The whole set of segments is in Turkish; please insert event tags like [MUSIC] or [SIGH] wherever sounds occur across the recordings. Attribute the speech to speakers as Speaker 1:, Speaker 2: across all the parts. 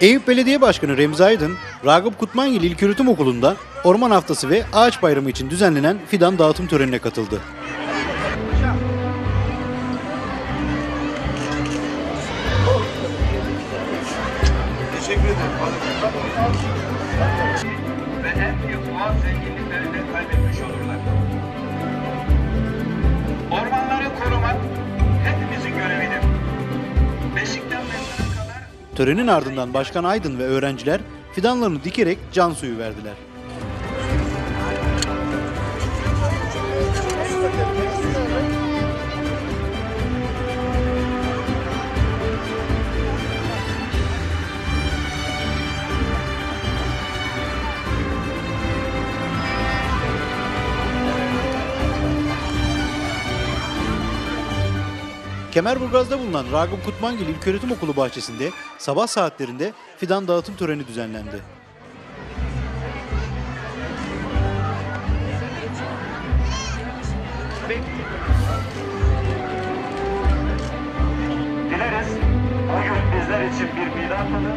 Speaker 1: Eyüp Belediye Başkanı Remzi Aydın, Ragıp Kutmangil İlköğretim Okulu'nda Orman Haftası ve Ağaç Bayramı için düzenlenen fidan dağıtım törenine katıldı.
Speaker 2: ve en büyük
Speaker 1: Törenin ardından Başkan Aydın ve öğrenciler fidanlarını dikerek can suyu verdiler. Kemerburgaz'da bulunan Ragıp Kutmangil İlköğretim Okulu bahçesinde sabah saatlerinde fidan dağıtım töreni düzenlendi.
Speaker 2: dileriz o gün bizler için bir milatını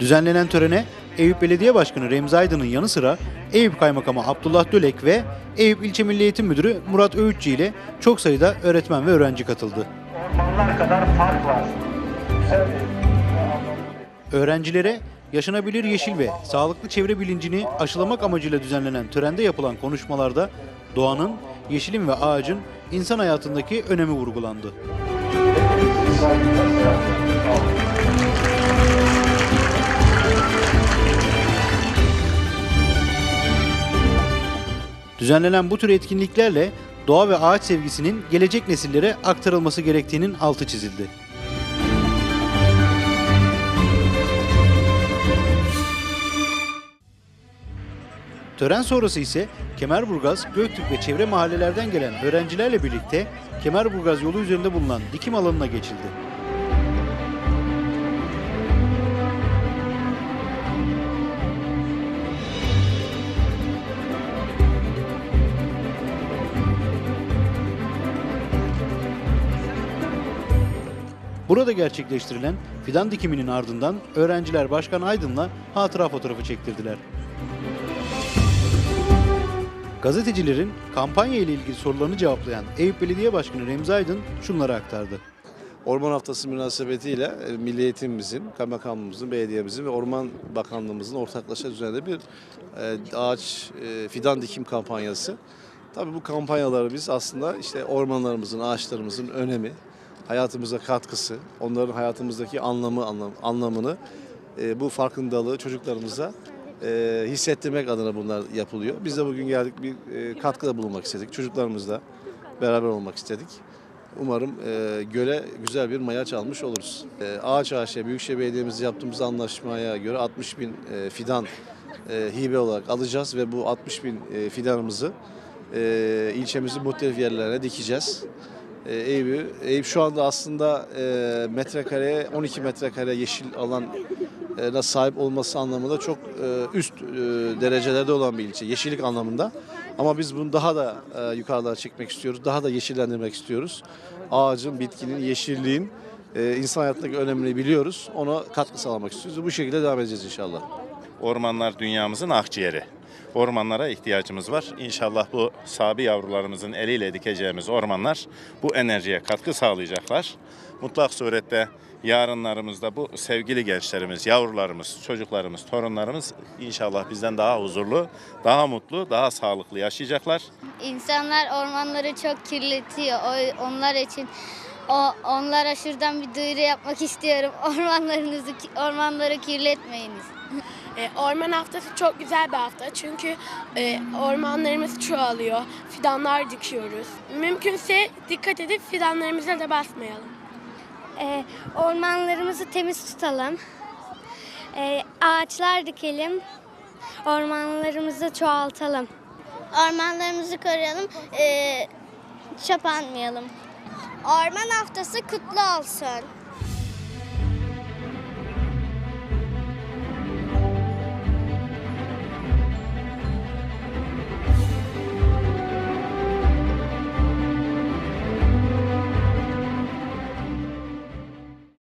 Speaker 1: Düzenlenen törene Eyüp Belediye Başkanı Remzi Aydın'ın yanı sıra Eyüp Kaymakamı Abdullah Dölek ve Eyüp İlçe Milli Eğitim Müdürü Murat Öğütçü ile çok sayıda öğretmen ve öğrenci katıldı.
Speaker 2: ormanlar kadar fark var.
Speaker 1: Öğrencilere yaşanabilir yeşil ve sağlıklı çevre bilincini aşılamak amacıyla düzenlenen törende yapılan konuşmalarda doğanın, yeşilin ve ağacın insan hayatındaki önemi vurgulandı. Düzenlenen bu tür etkinliklerle doğa ve ağaç sevgisinin gelecek nesillere aktarılması gerektiğinin altı çizildi. Tören sonrası ise Kemerburgaz, Göktürk ve çevre mahallelerden gelen öğrencilerle birlikte Kemerburgaz yolu üzerinde bulunan dikim alanına geçildi. Burada gerçekleştirilen fidan dikiminin ardından öğrenciler Başkan Aydın'la hatıra fotoğrafı çektirdiler. Gazetecilerin kampanya ile ilgili sorularını cevaplayan Eyüp Belediye Başkanı Remzi Aydın şunları aktardı.
Speaker 3: Orman Haftası münasebetiyle e, Milli Eğitimimizin, Kaymakamımızın, Belediyemizin ve Orman Bakanlığımızın ortaklaşa düzenlediği bir e, ağaç e, fidan dikim kampanyası. Tabii bu kampanyaları biz aslında işte ormanlarımızın, ağaçlarımızın önemi, hayatımıza katkısı, onların hayatımızdaki anlamı anlam, anlamını e, bu farkındalığı çocuklarımıza e, hissettirmek adına bunlar yapılıyor. Biz de bugün geldik bir e, katkıda bulunmak istedik. Çocuklarımızla beraber olmak istedik. Umarım e, göle güzel bir mayaç almış oluruz. E, Ağaç Ağaç'a Büyükşehir Belediye'mizle yaptığımız anlaşmaya göre 60 bin e, fidan e, hibe olarak alacağız ve bu 60 bin e, fidanımızı e, ilçemizin muhtelif yerlerine dikeceğiz. E, Eyüp, Eyüp şu anda aslında e, metrekareye 12 metrekare yeşil alan e, sahip olması anlamında çok e, üst derecelerde olan bir ilçe. Yeşillik anlamında. Ama biz bunu daha da yukarılara çekmek istiyoruz. Daha da yeşillendirmek istiyoruz. Ağacın, bitkinin, yeşilliğin insan hayatındaki önemini biliyoruz. Ona katkı sağlamak istiyoruz. Bu şekilde devam edeceğiz inşallah.
Speaker 4: Ormanlar dünyamızın akciğeri. Ormanlara ihtiyacımız var. İnşallah bu sabi yavrularımızın eliyle dikeceğimiz ormanlar bu enerjiye katkı sağlayacaklar. Mutlak surette yarınlarımızda bu sevgili gençlerimiz, yavrularımız, çocuklarımız, torunlarımız inşallah bizden daha huzurlu, daha mutlu, daha sağlıklı yaşayacaklar.
Speaker 5: İnsanlar ormanları çok kirletiyor. Onlar için o onlara şuradan bir duyuru yapmak [LAUGHS] istiyorum. Ormanlarınızı ormanları kirletmeyiniz. [LAUGHS]
Speaker 6: E, Orman haftası çok güzel bir hafta çünkü e, ormanlarımız çoğalıyor, fidanlar dikiyoruz. Mümkünse dikkat edip fidanlarımıza da basmayalım.
Speaker 7: Ee, ormanlarımızı temiz tutalım. Ee, ağaçlar dikelim. Ormanlarımızı çoğaltalım.
Speaker 5: Ormanlarımızı koruyalım. E, çöp atmayalım.
Speaker 7: Orman haftası kutlu olsun.